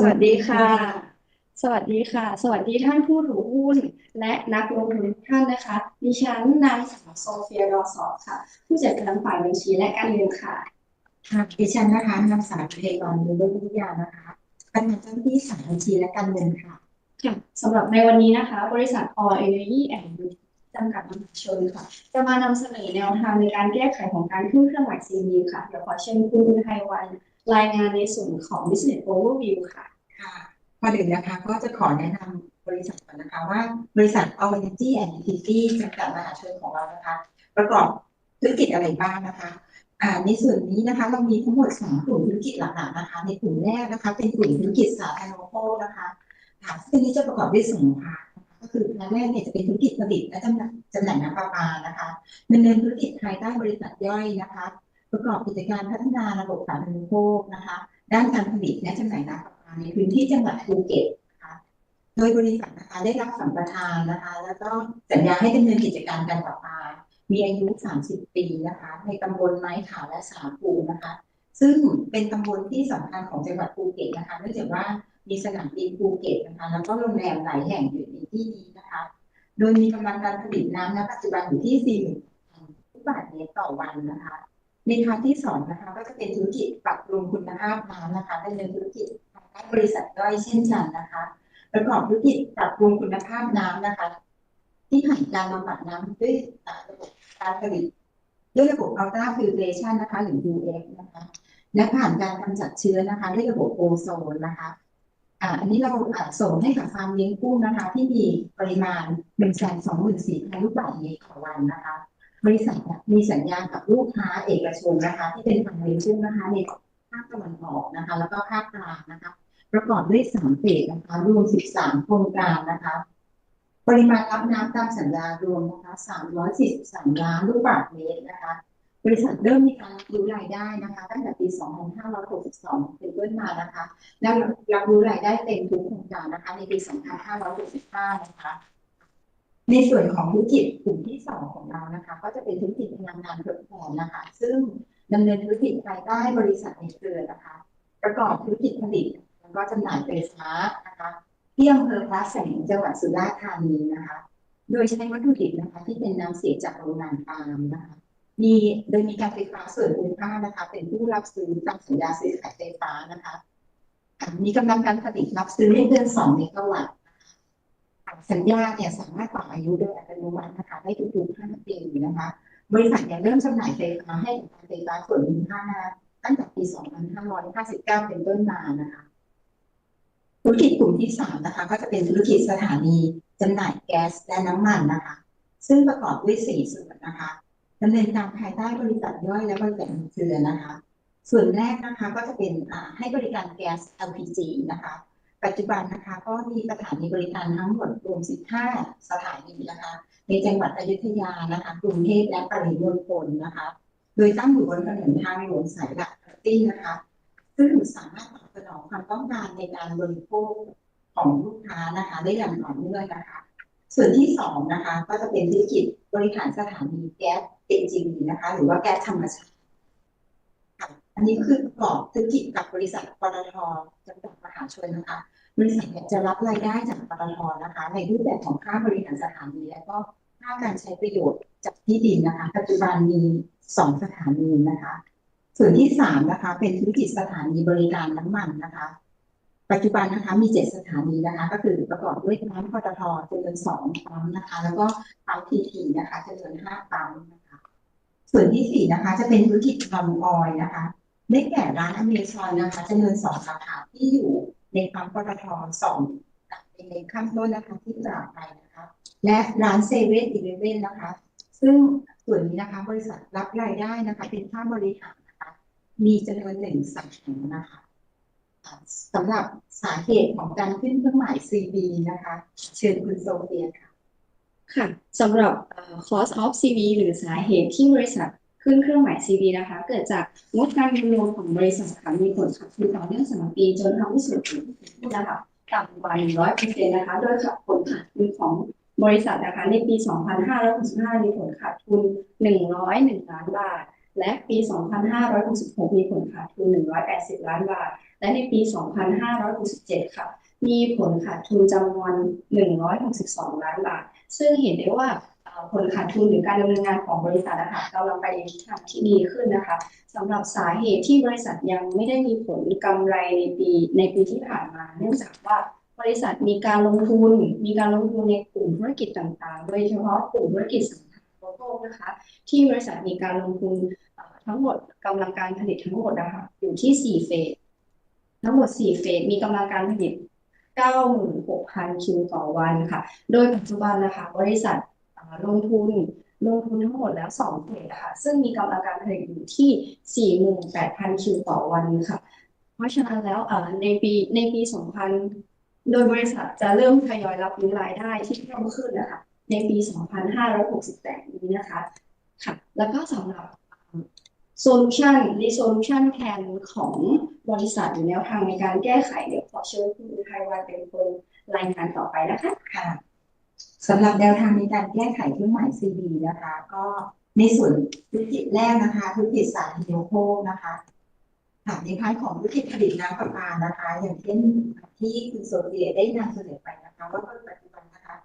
สวัสดีค่ะ สวัสดีค่ะ สวัสดีท่านผู้ถือหุ้นและนักลงทุนทุกท่านนะคะ ดิฉันนางสาวโซเฟียรอสอบค่ะ ผู้จัดการฝ่ายบัญชีและการเงินค่ะ ค่ะดิฉันนะคะนางสาวเทวันมือวิทยานะคะเป็นเจ้าหน้าที่สายบัญชีและการเงินค่ะ ค่ะสำหรับในวันนี้นะคะ บริษัท All Energy and Utilities จำกัดมหาชนค่ะ จะมานำเสนอแนวทางในการแก้ไขของการขึ้นเครื่องหมาย CV ค่ะ เดี๋ยวขอเชิญคุณอุทัยวัน รายงานในส่วนของ Business Overview ค่ะค่ะก่อนอื่นนะคะก็จะขอแนะนำบริษัทก่อนนะคะว่าบริษัท All Energy and Utility จำกัดมหาชนของเรานะคะ ประกอบธุรกิจอะไรบ้างนะคะอ่าในส่วนนี้นะคะเรามีทั้งหมดสองกลุ่มธุรกิจหลักๆนะคะ ในกลุ่มแรกนะคะ เป็นกลุ่มธุรกิจสาธารณูปโภคนะคะค่ะซึ่งนี้จะประกอบด้วยสองพาร์ทนะคก็คือพาร์ทแรกเนี่ยจะเป็นธุรกิจผลิตและจำหน่ายจำหน่ายน้ำประปานะคะดำเนินธุรกิจภายใต้บริษัทย่อยนะคะ ประกอบกิจการพัฒนาระบบสาธารณูปโภคนะคะ ด้านการผลิตและจำหน่ายน้ำประปาในพื้นที่จังหวัดภูเก็ตนะคะโดยบริษัทนะคะได้รับสัมปทานนะคะ แล้วก็สัญญาให้ดำเนินกิจการการประปา มีอายุ 30 ปีนะคะ ในตำบลไม้ขาวและสามปูนะคะ ซึ่งเป็นตำบลที่สำคัญของจังหวัดภูเก็ตนะคะเนื่องจากว่ามีสนามบินภูเก็ตนะคะ แล้วก็โรงแรมหลายแห่งอยู่ในที่นี้นะคะ โดยมีกำลังการผลิตน้ำณปัจจุบันอยู่ที่4 0 0 0ลูกบาศก์เมตรต่อวันนะคะ ในพาร์ทที่สองนะคะก็จะเป็นธุรกิจปรับปรุงคุณภาพน้ำนะคะเนินธุรกิจภายใต้บริษัทย่อยเช่นกันนะคะ ประกอบธุรกิจปรับปรุงคุณภาพน้ำนะคะ ที่ผ่านการบำบัดน้ำด้วยระบบการผลิตด้วยระบบ Ultra Filtration นะคะหรือ UF นะคะ และผ่านการกำจัดเชื้อนะคะ ด้วยระบบโอโซนนะคะอันนี้เราอ่าส่งให้กับฟาร์มเลี้ยงกุ้งนะคะ ที่มีปริมาณ1 2 4 0 0 0ลูกบาศก์เมตรต่อวันนะคะ บริษัทมีสัญญากับลูกค้าเอกชนนะคะ ที่เป็นฟาร์มเลี้ยงกุ้งนะคะในภาคตะวันออกนะคะ แล้วก็ภาคกลางนะคะ ประกอบด้วยสามเฟสนะคะรวม 13 โครงการนะคะ ปริมาณรับน้ำตามสัญญารวมนะคะ 343 ล้านลูกบาศก์เมตรนะคะ บริษัทเริ่มมีการรู้รายได้นะคะตั้งแต่ปี 2562 เป็นต้นมานะคะ และรับรู้รายได้เต็มทุกโครงการนะคะในปี 2565 นะคะ ในส่วนของธุรกิจกลุ่มที่สองของเรานะคะ ก็จะเป็นธุรกิจพลังงานทดแทนนะคะ ซึ่งดำเนินธุรกิจภายใต้บริษัทในเครือนะคะ ประกอบธุรกิจผลิต แล้วก็จำหน่ายไฟฟ้านะคะที่อำเภอพระแสงจังหวัดสุราษฎร์ธานีนะคะ โดยใช้วัตถุดิบนะคะ ที่เป็นน้ำเสียจากโรงงานปาล์มนะคะ มีโดยมีการไฟฟ้าส่วนภูมิภาคนะคะ เป็นผู้รับซื้อตามสัญญาซื้อขายไฟฟ้านะคะมีกำลังการผลิตรับซื้อไม่เกิน2เมกะวัตต์ สัญญาเนี่ยสามารถต่ออายุโดยอัตโนมัตินะคะได้ทุกๆ5ปีนะคะ บริษัทเนี่ยเริ่มจำหน่ายไฟฟ้าให้กับการไฟฟ้าส่วนภูมิภาคนะตั้งแต่ปี 2559 เป็นต้นมานะคะธุรกิจกลุ่มที่สามนะคะ ก็จะเป็นธุรกิจสถานีจำหน่ายแก๊สและน้ำมันนะคะ ซึ่งประกอบด้วยสี่ส่วนนะคะดำเนินการภายใต้บริษัทย่อยและบริษัทเครือนะคะ ส่วนแรกนะคะก็จะเป็นให้บริการแก๊ส LPG นะคะ ปัจจุบันนะคะก็มีสถานีบริการทั้งหมดรวม 15 สถานีนะคะ ในจังหวัดอยุธยานะคะกรุงเทพและปริมณฑลนะคะ โดยตั้งอยู่บนถนนทางหลวงสายหลักตี้นะคะ ซึ่งสามารถตอบสนองความต้องการในการบริโภคของลูกค้านะคะ ได้อย่างต่อเนื่องนะคะ ส่วนที่สองนะคะ ก็จะเป็นธุรกิจบริหารสถานีแก๊ส NGV นะคะ หรือว่าแก๊สธรรมชาติ อันนี้คือประกอบธุรกิจกับบริษัทปตทจำกัดมหาชนนะคะ บริษัทจะรับรายได้จากปตทนะคะ ในรูปแบบของค่าบริหารสถานีและก็ค่าการใช้ประโยชน์จากที่ดินนะคะ ปัจจุบันมีสองสถานีนะคะ ส่วนที่สามนะคะ เป็นธุรกิจสถานีบริการน้ำมันนะคะ ปัจจุบันนะคะมีเจ็ดสถานีนะคะ ก็คือประกอบด้วยปั๊มปตทจำนวนสองปั๊มนะคะ แล้วก็ปั๊มทีทีนะคะจำนวนห้าปั๊มนะคะ ส่วนที่สี่นะคะ จะเป็นธุรกิจพาล์มออยนะคะ ได้แก่ร้านอเมซอนนะคะจำนวนสองสาขาที่อยู่ในปั๊มปตทสองในข้างต้นนะคะที่กล่าวไปนะคะ และร้านเซเว่นอีเลเว่นนะคะ ซึ่งส่วนนี้นะคะบริษัทรับรายได้นะคะ เป็นค่าบริหารนะคะ มีจำนวนหนึ่งสาขานะคะสำหรับสาเหตุของการขึ้นเครื่องหมาย CB นะคะ เชิญคุณโซเฟียค่ะ ค่ะสำหรับเอ่อ cost of CV หรือสาเหตุที่บริษัท ขึ้นเครื่องหมาย CV นะคะ เกิดจากงบการเงินรวมของบริษัทค่ะมีผลขาดทุนต่อเนื่องสามปีจนทำให้สุทธินะคะต่ำกว่า 100%นต์นะคะ โดยขับผลขาดทุนของบริษัทนะคะในปี 2565 มีผลขาดทุน 101 ล้านบาท และปี 2566 มีผลขาดทุน 180 ล้านบาท และในปี 2567 ค่ะ มีผลขาดทุนจำนวน 162 ล้านบาท ซึ่งเห็นได้ว่า ผลขาดทุนหรือการดำเนินงานของบริษัทนะคะกำลังไปในทิศทางที่ดีขึ้นนะคะสำหรับสาเหตุที่บริษัทยังไม่ได้มีผลกำไรในปีในปีที่ผ่านมา เนื่องจากว่าบริษัทมีการลงทุน มีการลงทุนในกลุ่มธุรกิจต่างๆ โดยเฉพาะกลุ่มธุรกิจสังหาริมทรัพย์นะคะ ที่บริษัทมีการลงทุนทั้งหมดกำลังการผลิตทั้งหมดนะคะอยู่ที่4เฟสทั้งหมด 4 เฟส มีกำลังการผลิต 96,000 คิวต่อวันค่ะ โดยปัจจุบันนะคะ บริษัท ลงทุนลงทุนทั้งหมดแล้ว2เฟสนะคะซึ่งมีกำลังการผลิตอยู่ที่ 48,000 คิวต่อวันค่ะ เพราะฉะนั้นแล้วเอ่อในปีในปี 2000 โดยบริษัทจะเริ่มทยอยรับรู้รายได้ที่เพิ่มขึ้นนะคะ ในปี 2568 นี้นะคะค่ะ แล้วก็สำหรับ solution resolution plan ของบริษัทหรือแนวทางในการแก้ไขเดี๋ยวขอเชิญคุณไทยวันเป็นคนรายงานต่อไปนะคะค่ะ สำหรับแนวทางในการแก้ไขเครื่องหมาย CB นะคะ ก็ในส่วนธุรกิจแรกนะคะธุรกิจสาธารณูปโภคนะคะค่ะในพาร์ทของธุรกิจผลิตน้ำประปานะคะ อย่างเช่นที่คุณโซเฟียได้นำเสนอไปนะคะ ว่าปัจจุบันนะคะ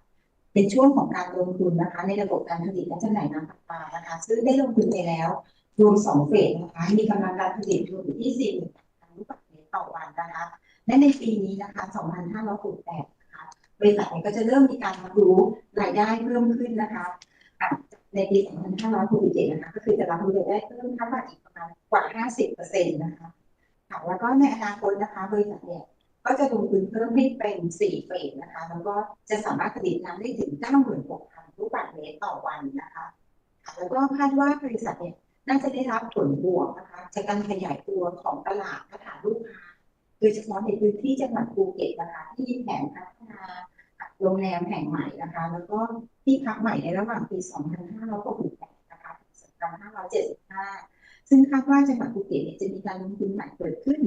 เป็นช่วงของการลงทุนนะคะ ในระบบการผลิตและจำหน่ายน้ำประปานะคะ ซึ่งได้ลงทุนไปแล้วรวมสองเฟสนะคะ มีกำลังการผลิตรวมอยู่ที่48,000ลูกบาศก์เมตรต่อวันนะคะและในปีนี้นะคะ 2568นะคะบ ริษัทเนี่ยก็จะเริ่มมีการรับรู้รายได้เพิ่มขึ้นนะคะในปี 2567 นะคะ ก็คือจะรับรู้รายได้เพิ่มขึ้นมาอีกประมาณกว่า 50%นะคะค่ะแล้วก็ในอนาคตนะคะบริษัทเนี่ยก็จะลงทุนเพิ่มให้เป็น4เฟสนะคะ แล้วก็จะสามารถผลิตน้ำได้ถึง 96,000ลูกบาศก์เมตรต่อวันนะคะค่ะแล้วก็คาดว่าบริษัทเนี่ยน่าจะได้รับผลบวกนะคะจากการขยายตัวของตลาดฐานลูกค้าโดยเฉพาะในพื้นที่จังหวัดภูเก็ตนะคะที่มีแผนพัฒนา โรงแรมแห่งใหม่นะคะ แล้วก็ที่พักใหม่ในระหว่างปี 2568นะคะ2575 ซึ่งคาดว่าจังหวัดภูเก็ตเนี่ยจะมีการลงทุนใหม่เกิดขึ้น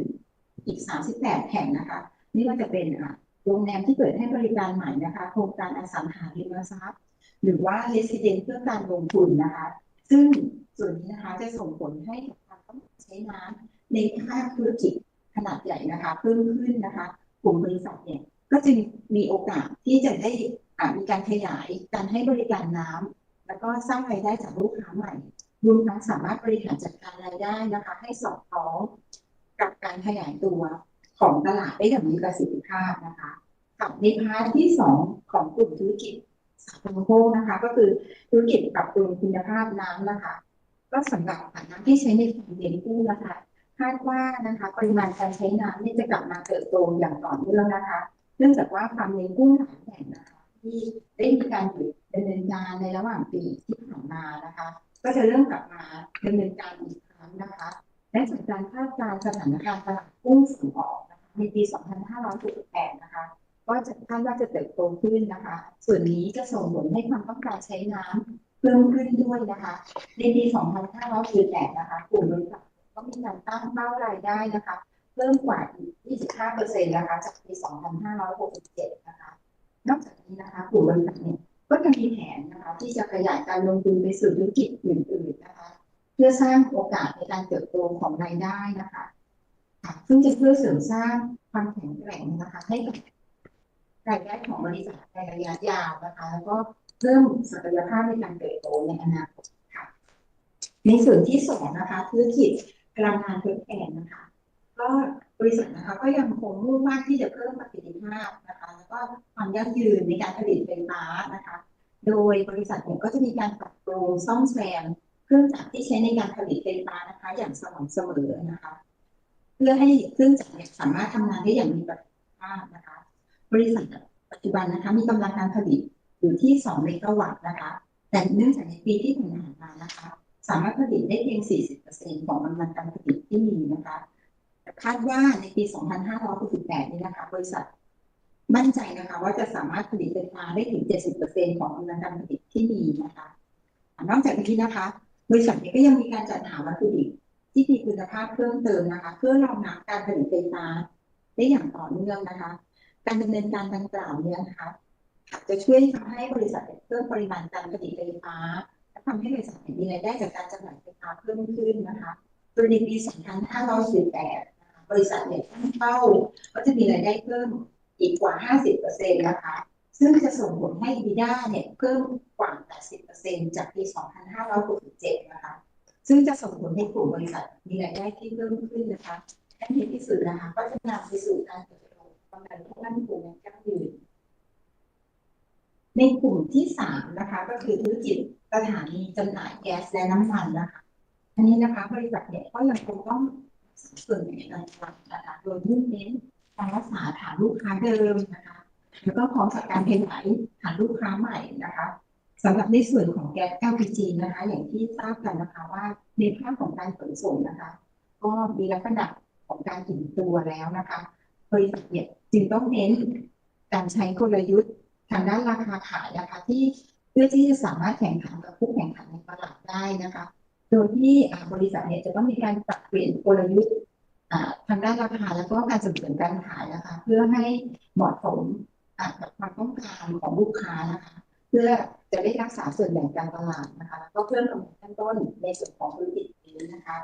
อีก 38 แห่งนะคะไม่ว่าจะเป็นโรงแรมที่เปิดให้บริการใหม่นะคะ โครงการอสังหาริมทรัพย์ หรือว่า resident เพื่อการลงทุนนะคะ ซึ่งส่วนนี้นะคะจะส่งผลให้การต้องใช้น้ำในภาคธุรกิจขนาดใหญ่นะคะ เพิ่มขึ้นนะคะ กลุ่มบริษัทเนี่ย ก็จึงมีโอกาสที่จะได้อ่ามีการขยายการให้บริการน้ำแล้วก็สร้างรายได้จากลูกค้าใหม่รวมทั้งสามารถบริหารจัดการรายได้นะคะ ให้สอดคล้องกับการขยายตัวของตลาดได้อย่างมีประสิทธิภาพนะคะกับในพาร์ทที่สองของกลุ่มธุรกิจสาธารณโภคนะคะ ก็คือธุรกิจปรับปรุงคุณภาพน้ำนะคะ ก็สำหรับฐานน้ำที่ใช้ในการเลี้ยงกุ้งนะคะคาดว่านะคะ ปริมาณการใช้น้ำนี่จะกลับมาเติบโตอย่างต่อเนื่องนะคะ เนื่องจากว่าฟามเลี้ยงกุ้งหลายแห่งนะคะที่ได้มีการหยุดดำเนินการในระหว่างปีที่ผ่านมานะคะ ก็จะเริ่มกลับมาดำเนินการอีกครั้งนะคะและจากการคาดการณ์สถานการณ์ตลาดกุ้งส่งออกนะคะในปี 2568 นะคะก็จะคาดว่าจะเติบโตขึ้นนะคะ ส่วนนี้จะส่งผลให้ความต้องการใช้น้ำเพิ่มขึ้นด้วยนะคะ ในปี 2568นะคะกลุ่มบริษัทก็มีการตั้งเป้ารายได้นะคะ เพิ่มกว่าอีก25%นะคะจากปี 2567 นะคะ นอกจากนี้นะคะกลุ่มบริษัทเนี่ยก็จะมีแผนนะคะที่จะขยายการลงทุนไปสู่ธุรกิจอื่นๆนะคะ เพื่อสร้างโอกาสในการเติบโตของรายได้นะคะค่ะซึ่งจะเพื่อเสริมสร้างความแข็งแกร่งนะคะให้กับรายได้ของบริษัทในระยะยาวนะคะ แล้วก็เพิ่มศักยภาพในการเติบโตในอนาคตค่ะ ในส่วนที่สองนะคะ ธุรกิจพลังงานทดแทนนะคะ ก็บริษัทนะคะก็ยังคงมุ่งมั่นที่จะเพิ่มประสิทธิภาพนะคะแล้วก็ความยั่งยืนในการผลิตไฟฟ้านะคะ โดยบริษัทเนี่ยก็จะมีการปรับปรุงซ่อมแซมเครื่องจักรที่ใช้ในการผลิตไฟฟ้านะคะ อย่างสม่ำเสมอนะคะ เพื่อให้เครื่องจักรเนี่ยสามารถทำงานได้อย่างมีประสิทธิภาพนะคะ บริษัทปัจจุบันนะคะ มีกำลังการผลิตอยู่ที่ 2 เมกะวัตต์นะคะ แต่เนื่องจากในปีที่ผ่านมานะคะ สามารถผลิตได้เพียง 40%ของกำลังการผลิตที่มีนะคะ คาดว่าในปี 2568 นี้นะคะ บริษัทมั่นใจนะคะว่าจะสามารถผลิตไฟฟ้าได้ถึง 70%ของกำลังการผลิตที่มีนะคะ นอกจากนี้นะคะ บริษัทนี้ก็ยังมีการจัดหาวัตถุดิบที่มีคุณภาพเพิ่มเติมนะคะ เพื่อรองรับการผลิตไฟฟ้าได้อย่างต่อเนื่องนะคะ การดำเนินการดังกล่าวเนี่ยนะคะจะช่วยทำให้บริษัทเพิ่มปริมาณการผลิตไฟฟ้าและทำให้บริษัทมีรายได้จากการจำหน่ายไฟฟ้าเพิ่มขึ้นนะคะโดยในปี 2518นะคะ บริษัทเนี่ยตั้งเป้าว่าจะมีรายได้เพิ่มอีกกว่า 50%นะคะ ซึ่งจะส่งผลให้ EBITDA เนี่ยเพิ่มกว่า 80%จากปี 2567 นะคะ ซึ่งจะส่งผลให้กลุ่มบริษัทมีรายได้ที่เพิ่มขึ้นนะคะและในที่สุดนะคะ ก็จะนำไปสู่การเติบโตกำไรที่มั่นคงและยั่งยืนในกลุ่มที่สามนะคะ ก็คือธุรกิจสถานีจำหน่ายแก๊สและน้ำมันนะคะอันนี้นะคะ บริษัทเนี่ยก็ยังคงต้อง ส่วนแบ่งการตลาดนะคะโดยมุ่งเน้นการรักษาฐานลูกค้าเดิมนะคะแล้วก็พร้อมกับการขยายฐานลูกค้าใหม่นะคะสำหรับในส่วนของแก๊ส LPG นะคะ อย่างที่ทราบกันนะคะว่าในภาคของการขนส่งนะคะ ก็มีลักษณะของการอิ่มตัวแล้วนะคะบริษัทเนี่ยจึงต้องเน้นการใช้กลยุทธ์ทางด้านราคาขายนะคะที่เพื่อที่จะสามารถแข่งขันกับผู้แข่งขันในตลาดได้นะคะ โดยที่บริษัทเนี่ยจะต้องมีการปรับเปลี่ยนกลยุทธ์ทางด้านราคาแล้วก็การส่งเสริมการขายนะคะ เพื่อให้เหมาะสมกับความต้องการของลูกค้านะคะ เพื่อจะได้รักษาส่วนแบ่งการตลาดนะคะแล้วก็เพิ่มกำไรขั้นต้นในส่วนของธุรกิจนี้นะคะ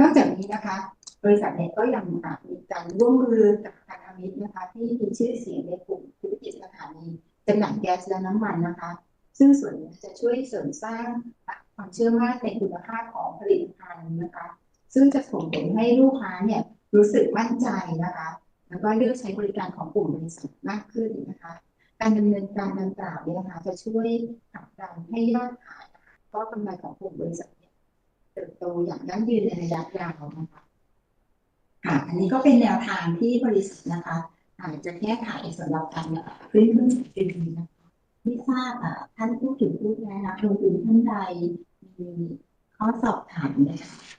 นอกจากนี้นะคะ บริษัทเนี่ยก็ยังมีการร่วมมือกับพันธมิตรนะคะ ที่มีชื่อเสียงในกลุ่มธุรกิจสถานีจำหน่ายแก๊สและน้ำมันนะคะ ซึ่งส่วนนี้จะช่วยเสริมสร้าง ความเชื่อมั่นในคุณภาพของผลิตภัณฑ์นะคะ ซึ่งจะส่งผลให้ลูกค้าเนี่ยรู้สึกมั่นใจนะคะ แล้วก็เลือกใช้บริการของกลุ่มบริษัทมากขึ้นนะคะ การดำเนินการดังกล่าวเนี่ยนะคะจะช่วยผลักดันให้ยอดขายก็กำไรของกลุ่มบริษัทเนี่ยเติบโตอย่างยั่งยืนในระยะยาวนะคะค่ะอันนี้ก็เป็นแนวทางที่บริษัทนะคะอาจจะแก้ไขสำหรับการขึ้นเครื่องบินนะคะไม่ทราบอ่าท่านผู้ถือผู้แนะนำลงทุนท่านใด มีข้อสอบถามไหมคะ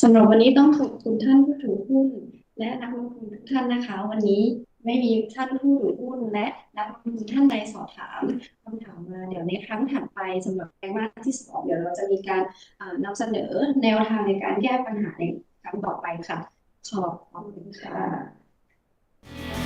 สำหรับวันนี้ต้องขอบคุณท่านผู้ถือหุ้น และนักลงทุนทุกท่านนะคะ วันนี้ไม่มีท่านผู้ถือหุ้นและนักลงทุนท่านใดสอบถามคำถามมาเดี๋ยวในครั้งถัดไปสำหรับไตรมาสที่สองเดี๋ยวเราจะมีการนำนำเสนอแนวทางในการแก้ปัญหาในครั้งต่อไปค่ะ ขอบคุณค่ะ